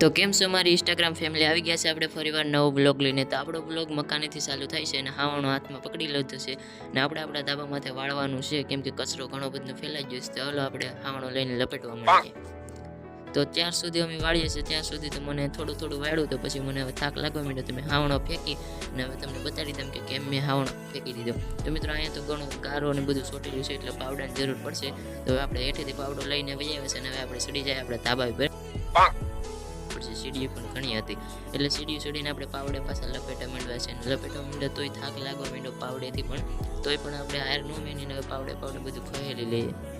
તો કેમ છો મારી ઇન્સ્ટાગ્રામ ફેમિલી આવી ગયા છે આપણે ફરીવાર નવો બ્લોગ લઈને. તો આપણો બ્લોગ મકાનેથી ચાલુ થાય છે અને હાવણો હાથમાં પકડી લીધો છે ને આપણે આપણા ધાબા માથે વાળવાનું છે, કેમ કે કચરો ઘણો બધો ફેલાઈ ગયો છે. તો હલો આપણે હાવણો લઈને લપેટવા માંડીએ. તો ત્યાં સુધી અમે વાળીએ છીએ. ત્યાં સુધી તો મને થોડું થોડું વાળ્યું તો પછી મને હવે થાક લાગવા માંડ્યો. તો મેં હાવણો ફેંકી અને હવે તમને બતાડી દઉં કે કેમ મેં હાવણો ફેંકી દીધો. તો મિત્રો, અહીંયા તો ઘણું ગારો અને બધું સોટેલું છે એટલે પાવડાની જરૂર પડશે. તો હવે આપણે હેઠેથી પાવડો લઈને વહી જાય છે અને હવે આપણે સડી જાય આપણે ધાબા ઉપર. પછી સીડીઓ પણ ઘણી હતી. એટલે સીડીઓ ચડીને આપણે પાવડે પાછા લપેટા માંડવા છે. લપેટા માંડ્યા તોય થાક લાગવા માંડ્યો પાવડેથી પણ. તોય પણ આપણે હાર નો હવે પાવડે પાવડે બધું ખહેલી લઈએ.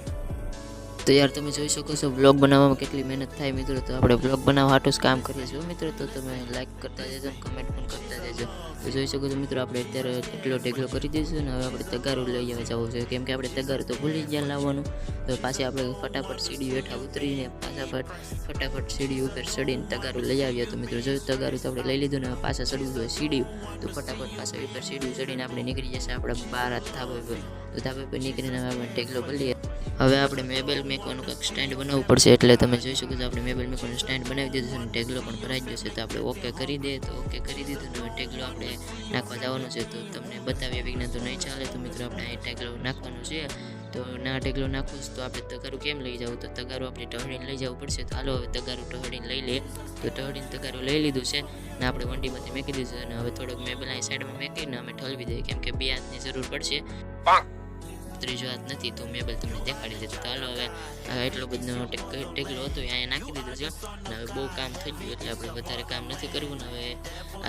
તો યાર તમે જોઈ શકો છો બ્લોગ બનાવવામાં કેટલી મહેનત થાય મિત્રો. તો આપણે બ્લોગ બનાવવા હાટું જ કામ કરીએ છીએ મિત્રો. તો તમે લાઈક કરતા જજો કમેન્ટ પણ કરતા જજો. તો જોઈ શકો છો મિત્રો, આપણે અત્યારે કેટલો ઢેગલો કરી દઈશું અને હવે આપણે તગારું લઈ જવા જવું જોઈએ કેમ કે આપણે તગારું તો ભૂલી જ લાવવાનું. તો પાછી આપણે ફટાફટ સીડી હેઠા ઉતરીને પાછા ફટાફટ સીડી ઉપર ચડીને તગારું લઈ આવ્યા તો મિત્રો જોયું તગારું તો આપણે લઈ લીધું ને પાછા ચડવું જોઈએ સીડી તો ફટાફટ પાછા ઉપર સીડી ચડીને આપણે નીકળી જશે આપણે બાર હાથ ધાબા પર તો ધાબા પર નીકળીને આપણે ઢેગલો ભરીએ. હવે આપણે મેબેલ મેકવાનું કંઈક સ્ટેન્ડ બનાવવું પડશે, એટલે તમે જોઈ શકો છો, આપણે મેબેલ મેકવાનું સ્ટેન્ડ બનાવી દીધું છે અને ટેગલો પણ ભરાઈ ગયો છે, તો આપણે ઓકે કરી દઈએ, તો ઓકે કરી દીધું તો ટેગલો આપણે નાખવા જવાનું છે, તો તમને બતાવીએ, વિજ્ઞાન તો નહીં ચાલે, તો મિત્રો આપણે અહીં ટેગલો નાખવાનું છે, તો ના ટેગલો નાખવું છે, તો આપણે તગારું કેમ લઈ જવું? તો તગારું આપણે ટહડીને લઈ જવું પડશે, તો હાલો હવે તગારું ટહડીને લઈ લઈએ, તો ટહડીને તગારું લઈ લીધું છે, ને આપણે વંડીમાંથી મેકી દીધું છે, અને હવે થોડોક મેબલ અહીં સાઈડમાં મેકીને અમે ઠલવી દઈએ, કેમ કે બે હાથની જરૂર પડશે. ત્રીજો હાથ નથી, તો મેં બધું તમને દેખાડી દીધું. તો હાલો હવે એટલો બધો ટેકલો હતો, એ અહીંયા નાખી દીધો છે. અને હવે બહુ કામ થઈ ગયું, એટલે આપણે વધારે કામ નથી કરવું. ને હવે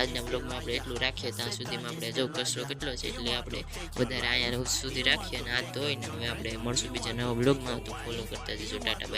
આજના બ્લોગમાં આપણે એટલું રાખીએ, ત્યાં સુધીમાં આપણે જો કચરો કેટલો છે, એટલે આપણે વધારે અહીંયા સુધી રાખીએ. અને હાથ ધોઈને હવે આપણે મળશું બીજા નવા બ્લોગમાં તો ફોલો કરતા જઈશું ટાટા બાય